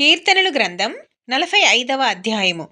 కీర్తనలు గ్రంథం నలభై ఐదవ అధ్యాయము.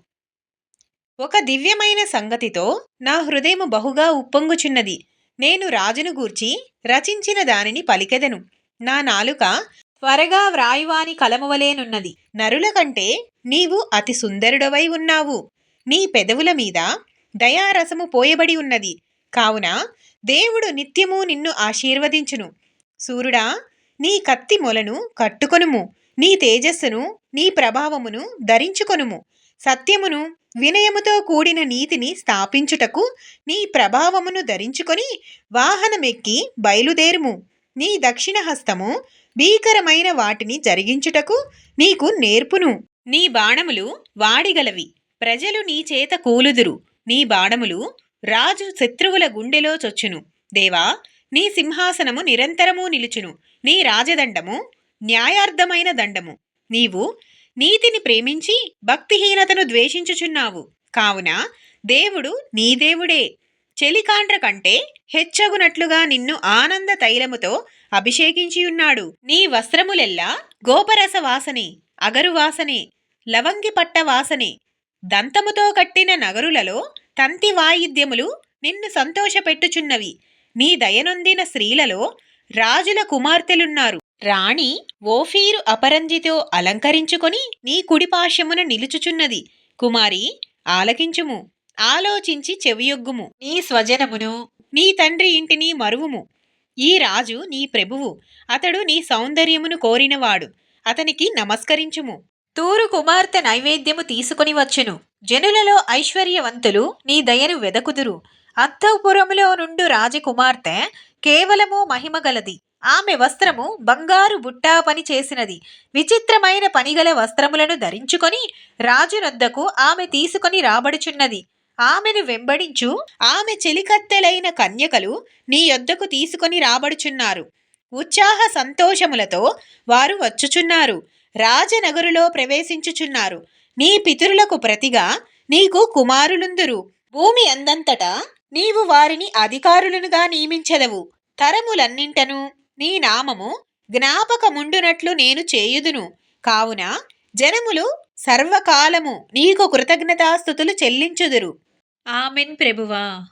ఒక దివ్యమైన సంగతితో నా హృదయము బహుగా ఉప్పొంగుచున్నది. నేను రాజును గూర్చి రచించిన దానిని పలికెదను. నా నాలుక త్వరగా వ్రాయువాని కలమవలేనున్నది. నరుల కంటే నీవు అతి సుందరుడవై ఉన్నావు. నీ పెదవుల మీద దయారసము పోయబడి ఉన్నది. కావున దేవుడు నిత్యము నిన్ను ఆశీర్వదించును. సూర్యుడా నీ కత్తి మొలను కట్టుకొనుము. నీ తేజస్సును నీ ప్రభావమును ధరించుకొనుము. సత్యమును వినయముతో కూడిన నీతిని స్థాపించుటకు నీ ప్రభావమును ధరించుకొని వాహనమెక్కి బయలుదేరుము. నీ దక్షిణ హస్తము భీకరమైన వాటిని జరిగించుటకు నీకు నేర్పును. నీ బాణములు వాడిగలవి. ప్రజలు నీ చేత కూలుదురు. నీ బాణములు రాజు శత్రువుల గుండెలో చొచ్చును. దేవా నీ సింహాసనము నిరంతరము నిలుచును. నీ రాజదండము న్యాయార్థమైన దండము. నీవు నీతిని ప్రేమించి భక్తిహీనతను ద్వేషించుచున్నావు. కావున దేవుడు నీ దేవుడే. చెలికాండ్ర కంటే హెచ్చగునట్లుగా నిన్ను ఆనంద తైలముతో అభిషేకించియున్నాడు. నీ వస్త్రములెల్లా గోపరస వాసనే అగరు వాసనే లవంగి పట్ట వాసనే. దంతముతో కట్టిన నగరులలో తంతి వాయిద్యములు నిన్ను సంతోషపెట్టుచున్నవి. నీ దయనొందిన స్త్రీలలో రాజుల కుమార్తెలున్నారు. రాణి ఓఫీరు అపరంజితో అలంకరించుకొని నీ కుడిపాశమున నిలుచుచున్నది. కుమారి ఆలకించుము. ఆలోచించి చెవియొగ్గుము. నీ స్వజనమును నీ తండ్రి ఇంటిని మరువుము. ఈ రాజు నీ ప్రభువు. అతడు నీ సౌందర్యమును కోరినవాడు. అతనికి నమస్కరించుము. తూరు కుమార్తె నైవేద్యము తీసుకొని వచ్చును. జనులలో ఐశ్వర్యవంతులు నీ దయను వెదకుదురు. అత్తపురములో నుండు రాజకుమార్తె కేవలము మహిమగలది ఆమె వస్త్రము బంగారు బుట్టా పని చేసినది. విచిత్రమైన పనిగల వస్త్రములను ధరించుకొని రాజునొద్దకు ఆమె తీసుకొని రాబడుచున్నది. ఆమెను వెంబడించు ఆమె చెలికత్తెలైన కన్యకలు నీ యొద్దకు తీసుకొని రాబడుచున్నారు. ఉత్సాహ సంతోషములతో వారు వచ్చుచున్నారు. రాజనగరులో ప్రవేశించుచున్నారు. నీ పితరులకు ప్రతిగా నీకు కుమారులుందురు. భూమి అందంతటా నీవు వారిని అధికారులనుగా నియమించెదవు. తరములన్నింటను నీ నామము జ్ఞాపకముండునట్లు నేను చేయుదును. కావున జనములు సర్వకాలము నీకు కృతజ్ఞతాస్థుతులు చెల్లించుదురు. ఆమెన్ ప్రభువా.